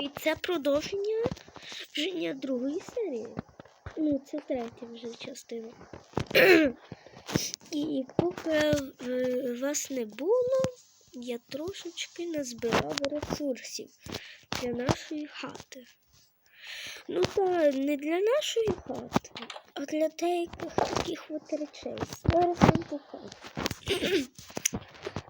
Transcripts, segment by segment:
І це продовження вже другої серії. Ну, це третя вже частина. І поки вас не було, я трошечки назбирав ресурсів для нашої хати. Ну так, не для нашої хати, а для деяких таких от речей. Зараз вам покажу.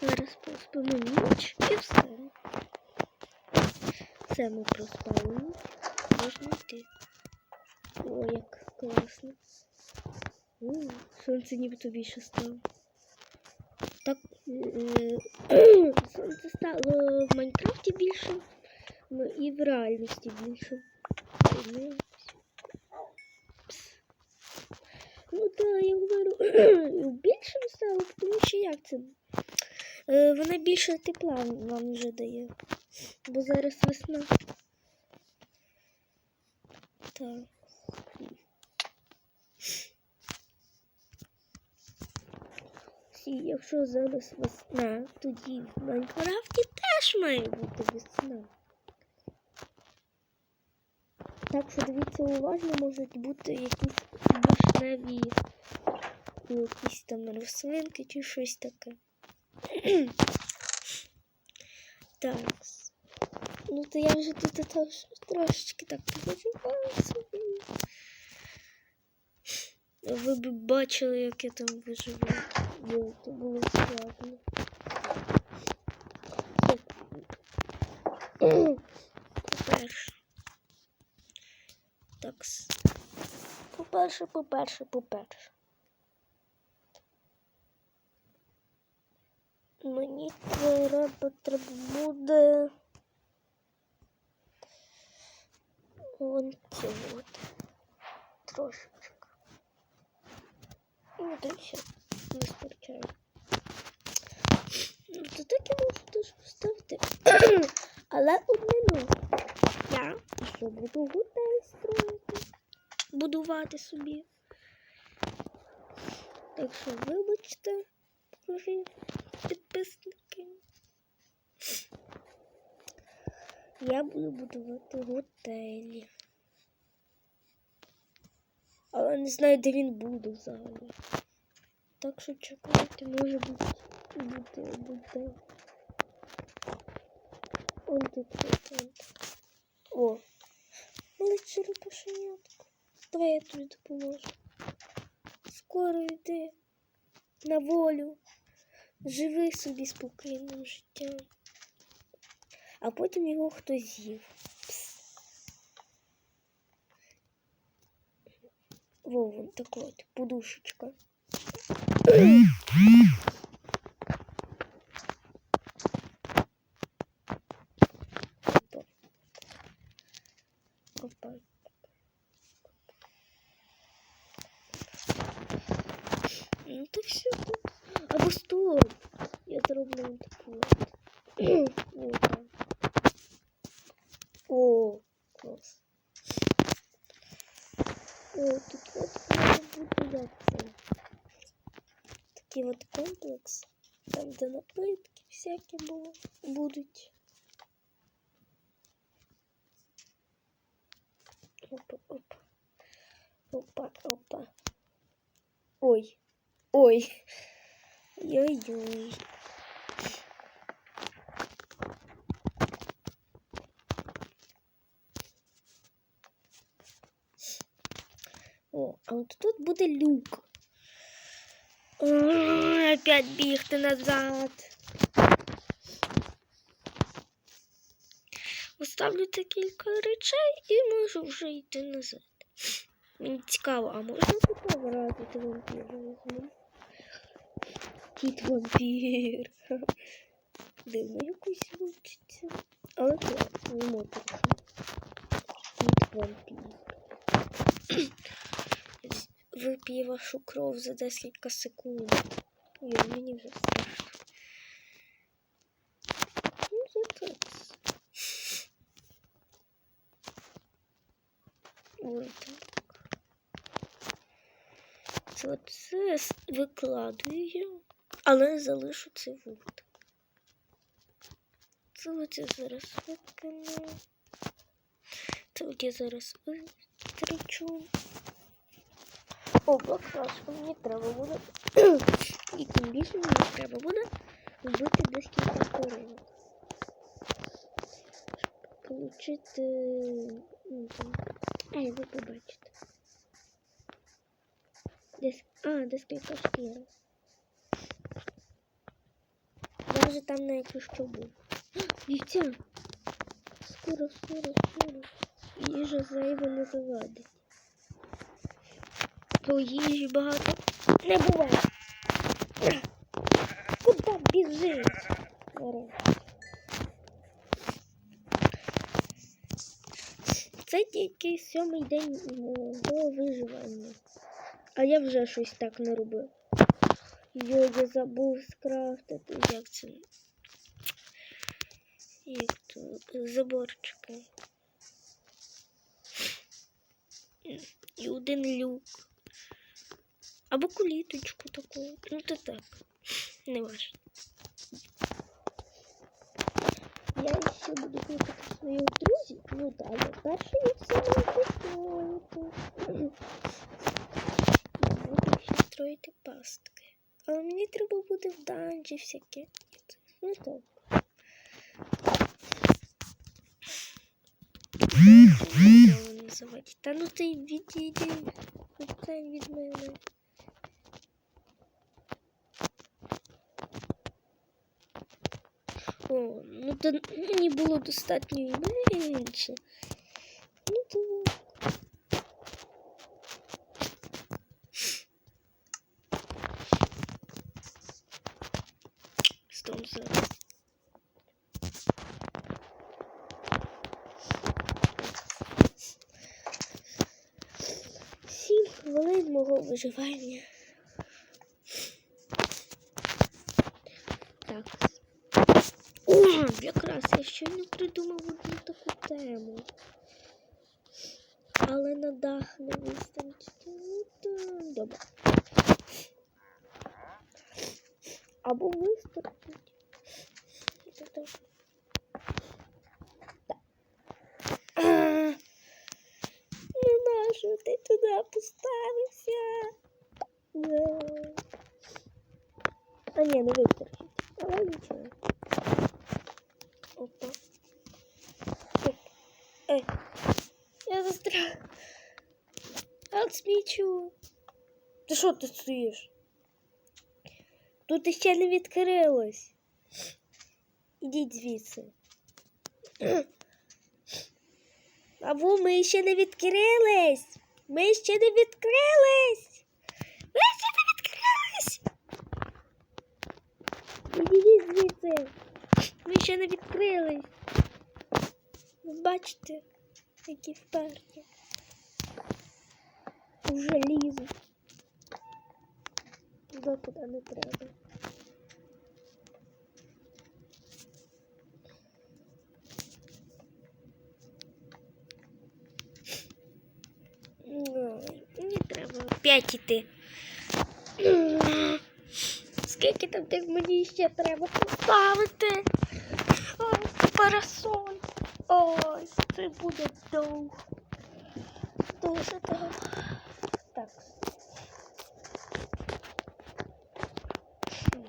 Зараз проспимо ніч і все. Все ми проспали. Можна йти. О, як класно. М, Сонце нібито більше стало. Так е, сонце стало в Майнкрафті більше, і в реальності більше. Ну так, я говорю, більше стало, тому що як це? Е, Вона більше тепла вам вже дає. Бо зараз весна. Так. Всі, якщо зараз весна, тоді в Майнкрафті теж має бути весна. Так що дивіться уважно, можуть бути якісь вишневі, ну, якісь там рослинки чи щось таке. так. Ну то я вже тут трошечки так собі. Ви б бачили, як я там виживаю. Це було складно. По-перше. Так. По-перше, по-перше, по-перше. Мені треба, треба буде. Вон це от. Трошечки. Ну, там ще вистачає. Ну, то так я можу теж поставити. Але одне ну. Я ще буду готель строїти. Будувати собі. Так що вибачте, підписники. Я буду будувати готелі. Але не знаю, де він буде взагалі. Так що чекайте, може бути бути буде. Он тут он. О, малий черепашенятко. Давай я тобі допоможу. Скоро йди на волю. Живи собі спокійним життям. А потім його хтось з'їв. Во, вон так от, подушечка. Ну то все. Або стоп. Я зроблю таку. от. Вот так. О, клас. О, тут от може бути як це. Такий от комплекс. Там, де напитки всякі було, будуть. Опа, опа. Опа, опа. Ой. Ой. Ой-ой. О, а от тут буде люк. Ой, Опять бігти назад. Оставлю це кілька речей і можу вже йти назад. Мені цікаво, а можна вампіра візьму? Кіт вампір. Дивно якось звучиться. Але класно, не можу. Кіт вампір. Вип'є вашу кров за декілька секунд. Ой, мені вже страшно. Ну, зато. Ой, так. Це оце викладую але залишу це вот. Це зараз викину. От я зараз витрачу. О, блокфлешку мені треба буде. І тим більше мені треба буде вбити декілька тваринок. Щоб Получити. ну, там, Ей, ви побачите. Десь. А, декілька шкірок. Я вже там навіть що був. Вівця! Скоро, скоро, скоро. Їжа зайва не завадить. То їжі багато не буває. Куда біжиш? Нарешті. Це тільки сьомий день мого виживання. А я вже щось так не робив. Йо, я забув скрафтити. Як це? Як то заборчики. І один люк. Або куліточку таку. Ну то так. Не важно. Я ще буду кликати своїх друзів. Ну так, але перше я все можу строїти. Я буду ще строїти пастки. Але мені треба буде в данжі всякі. Ну так. Його називати. Та ну ти відійди. Відстань від мене. О, ну то мені було достатньо і менше. Ну то. Сім хвилин мого виживання. Так. О, якраз я щойно придумав одну таку тему. Але на дах не вистачить. Ну, добре. Або вистачить. А, Ну нащо ти туди поставився? А ні, не вистачить. Але нічого. Опа. Оп. Ей. Я застряг. От. Ти що тут стоїш? Тут іще не відкрилось. Ідіть звідси. Або ми ще не відкрились. Ми ще не відкрились. Ми ще не відкрились. Ідіть звідси. Ми ще не відкрились. Ви бачите, які вперті. Вже лізуть. Туди, куди не треба. Не треба опять іти. Скільки там тих мені ще треба поставити? Ой, парасоль. Ой, це буде довго. Дуже довго. Так. М.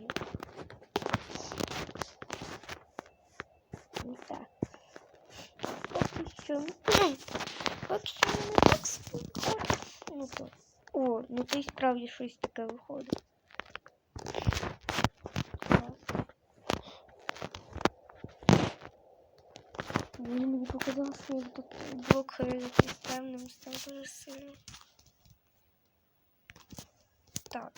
Ну Так. Поки що. Поки що не так спокійно. Ну то. О, ну то й справді щось таке виходить. Так. Блін, мені показалось, що я тут блок якийсь темним став дуже сильно. Так.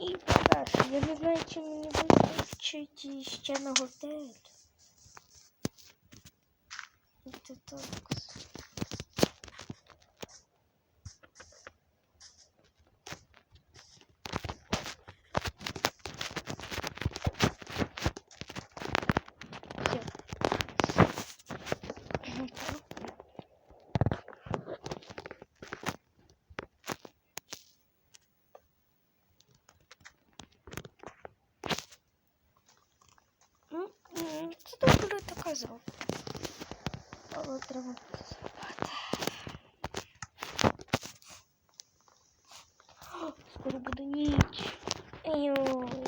І перше, я не знаю, чи мені вистачить ще на готель. Це так. Нехай зробить. Але треба буде зробити. О, Скоро буде ніч. Йой.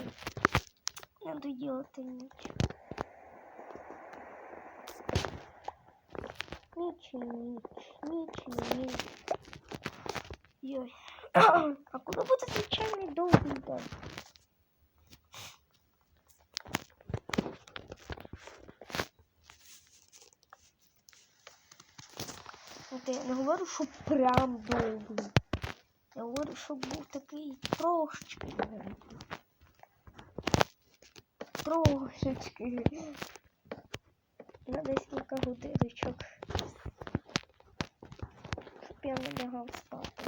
Ніч, ніч, і ніч. Йой. А коли буде звичайний довгий день? От я не говорю, що прям довгий. Я говорю, щоб був такий трошечки довгий. Трошечки. На декілька годиночок. Щоб я не лягав спати.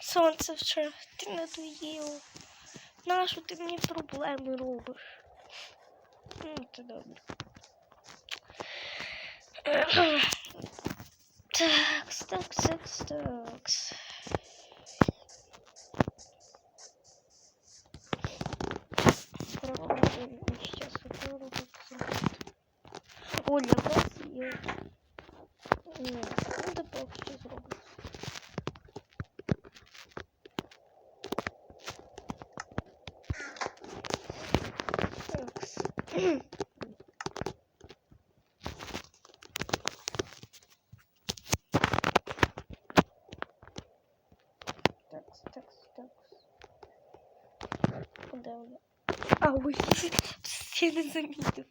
Сонце вже ти надоїло. Нащо ти мені проблеми робиш? Ну, це добре. Такс, такс, такс, такс. Куди вона? А, ой, я не замітив.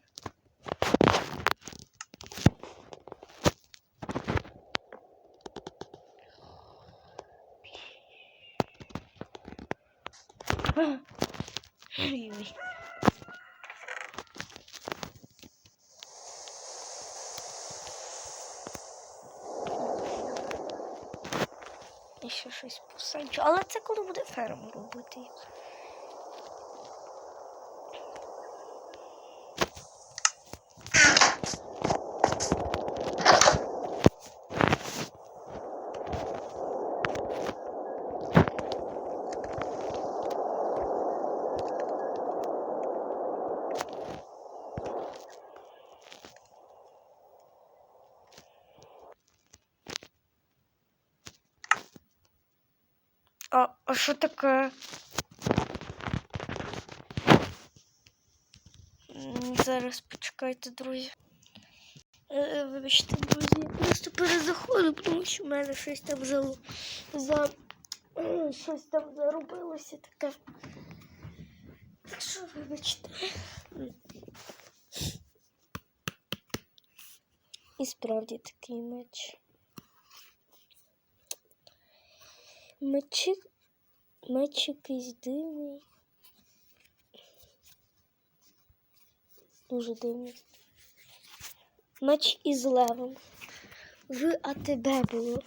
Ой-ой. І ще щось посаджу. Але це коли буде ферму робити. А, а що таке? М, Зараз почекайте, друзі. Е, Вибачте, друзі, я просто перезаходив, тому що в мене щось там за, за е, щось там заробилося таке. Так що вибачте. І справді такий меч. Мечик, меч якийсь дивний. Дуже дивний. Меч із левом. В АТБ було.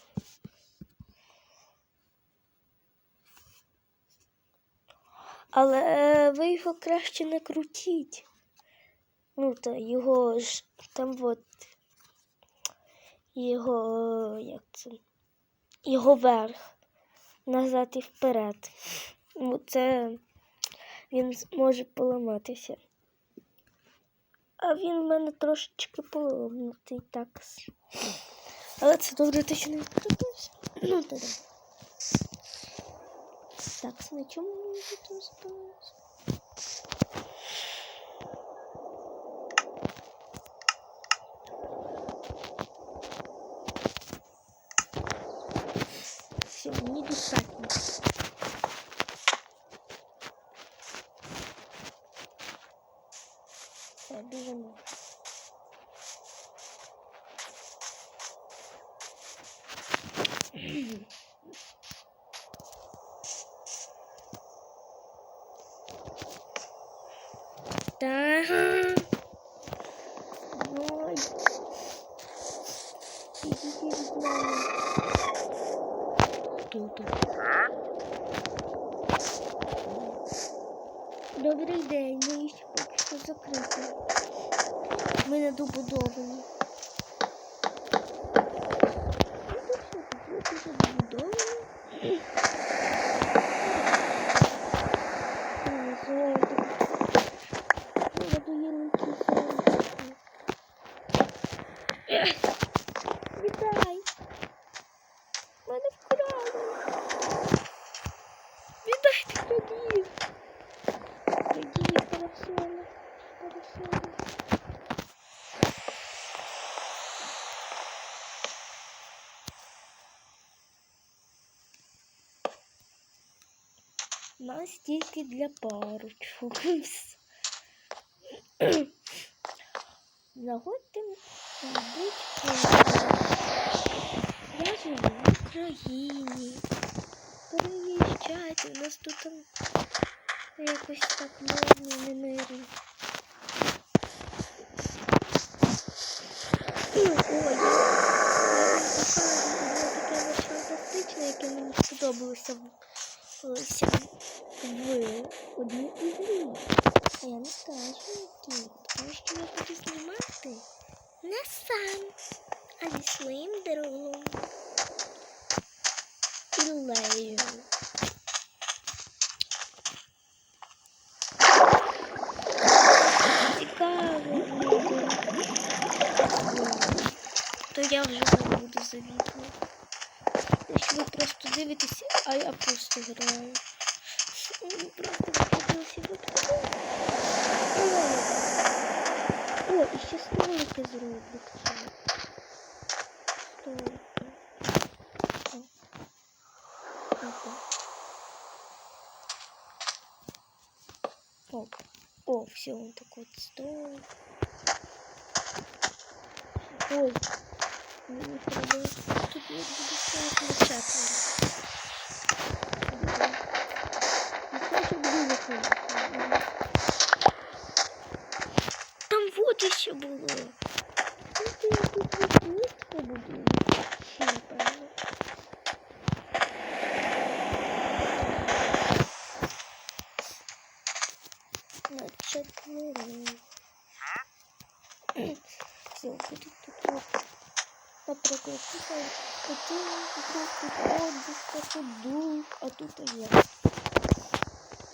Але е, ви його краще не крутіть. Ну, та його ж там от його як це? Його верх назад і вперед. Це він може поламатися. А він в мене трошечки поламатий так. Але це добре, те, що не відкрутився. Ну, то да. Так, на чому ми тут зупинилися? Все, мені достатньо. Все, біжимо. Так. Ой. Тут. Добрий день, ми ще поки що закриті. Ми не добудовані. Тільки для парочок. Заходьте, я живу в Україні. Приїжджайте, у нас тут якось так мирно, не о, все, он такой вот стол. Ой, мені треба тут я буду лишати. Не хочу виходити. Там вот еще было. Тут тут отдых, тут дух, а тут я.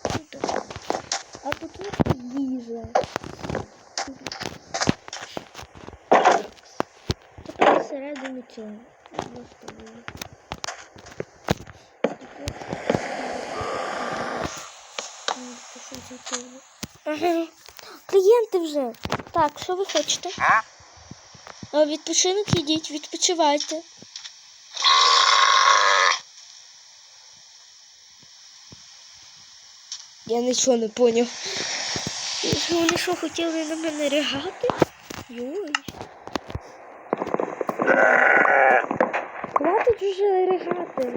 Тут. А тут їжа. Тепер всередині цього. Господи. Ага. Клієнти вже. Так, що ви хочете? А відпочинок ідіть, відпочивайте. Я нічого не поняв. Вони що хотіли на мене ригати? Йой. Хватить вже ригати.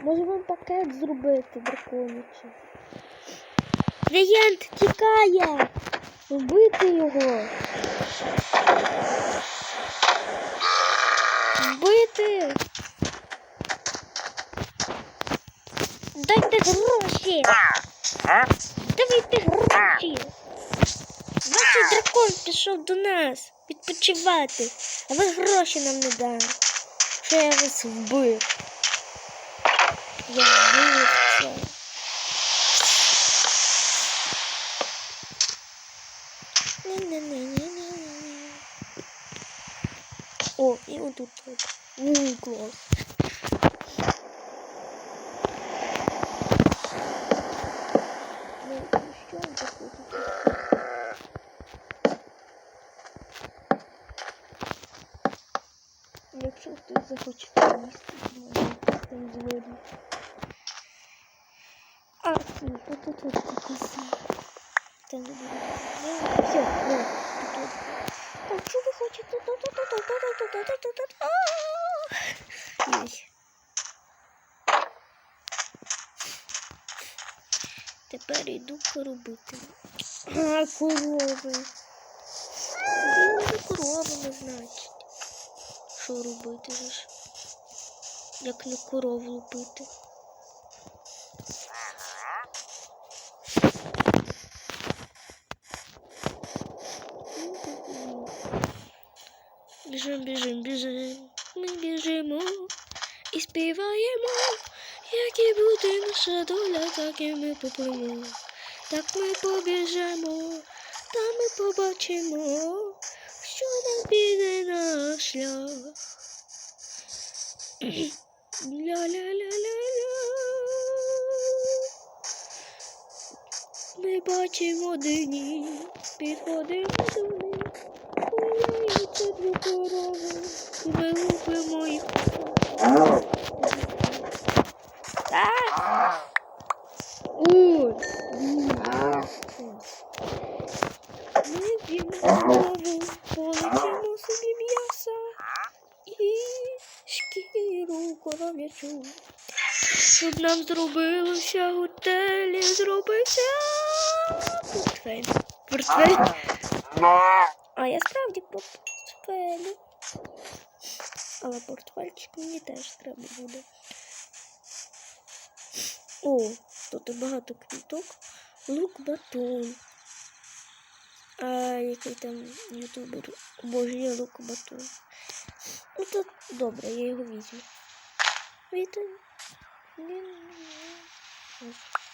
Може вам пакет зробити, драконячий. Клієнт тікає! Вбити його! Вбити! Гроші! Давайте гроші! Ваш дракон пішов до нас відпочивати, а ви гроші нам не дали. Що я вас вбив? Я вбивця. Ні-ні-ні-ні-ні-ні. О, і отут. от. Ну, клас. Ну, що він такий тут? Якщо хтось захоче поїсти, там згодні. А, ці, тут тут покоси. Там не буде. Все, о, тут. Так, що ви хочете? Тут-тут-тут-тут-тут-тут-тут-тут-тут. А! Єсть. Тепер йду коробити. А, корови. Білими коровами, значить. Що робити ж? Як не коров лупити? Біжим, біжим, біжим. Ми біжимо і співаємо. Як і буде наша доля, так і ми поплимо. Так ми побіжимо, та ми побачимо, піде на шлях. Ля-ля-ля-ля-ля. Ми бачимо дині, підходимо до них. Гуляються дві корови, і ми лупимо їх. Так. Ой. Ми б'ємо знову, полетимо собі м'яса і шкіру коров'ячу. Щоб нам зробилося готелі, зробився портфель. Портфель. А я справді по портфелю. Але портфельчик мені теж треба буде. О, тут багато квіток. Лук батон. А який там ютубер обожнює лук батон. Ну то добре, я його візьму. Вітаю. Ось.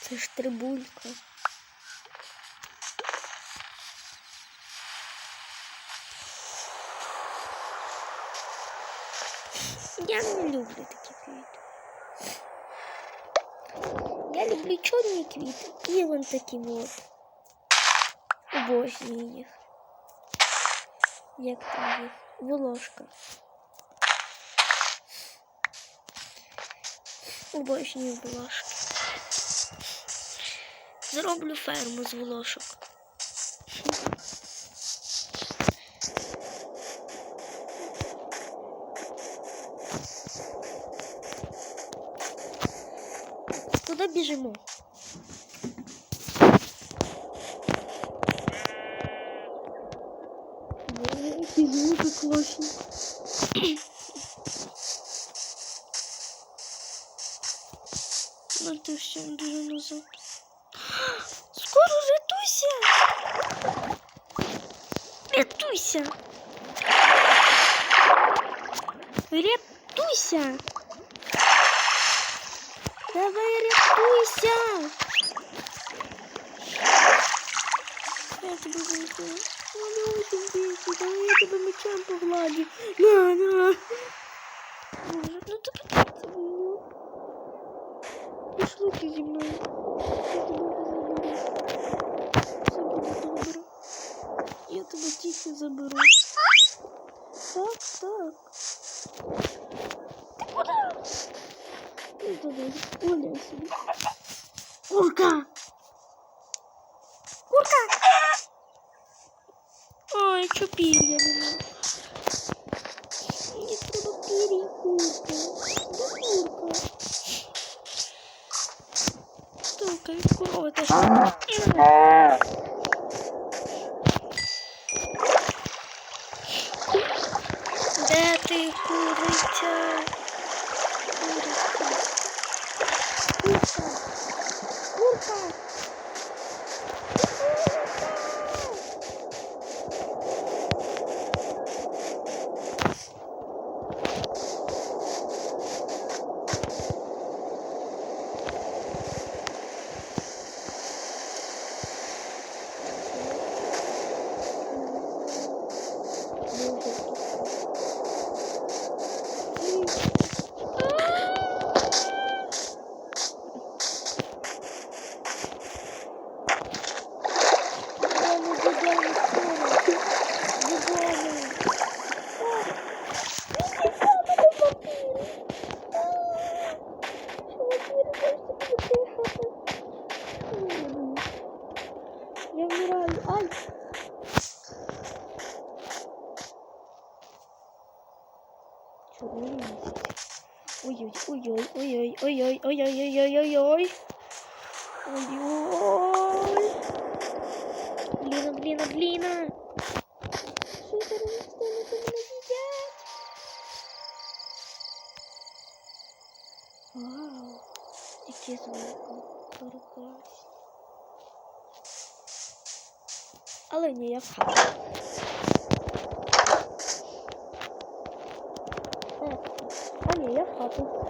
Це ж трибулька. Я не люблю такі квіти. Я люблю чорні квіти. І вон такі от. Обожнюю їх. Як там їх? Волошка. Обожнюю волошки. Зроблю ферму з волошок. Куди біжимо? Які звуки класні. Ну ти ще дуже назад. Скоро рятуйся! Рятуйся! Рятуйся! Давай рятуйся! Я тебе Ну, тобі, давай я тебе мечем погладю. На, на. Боже, ну ти подивися мене. Пішли ти зі мною. Я тебе заберу. Все буде добре. Я тебе тільки заберу. Так, так. Ти куди? Ну, давай, гуляй собі. Курка! Ой, що пір'я нема. Мені треба пір'я курка. Де курка? Толкай, корова теж. підсумку. Перекрась. Але ні, я в хату. А ні, я в хату.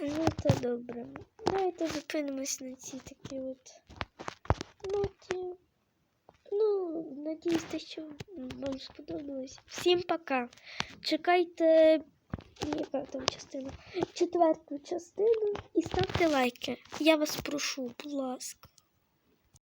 Ну, то добре. Давайте зупинимось на цій такі от. Надіюсь, те, що вам сподобалось. Всім пока. Чекайте, яка там частина? Четверту частину і ставте лайки. Я вас прошу, будь ласка.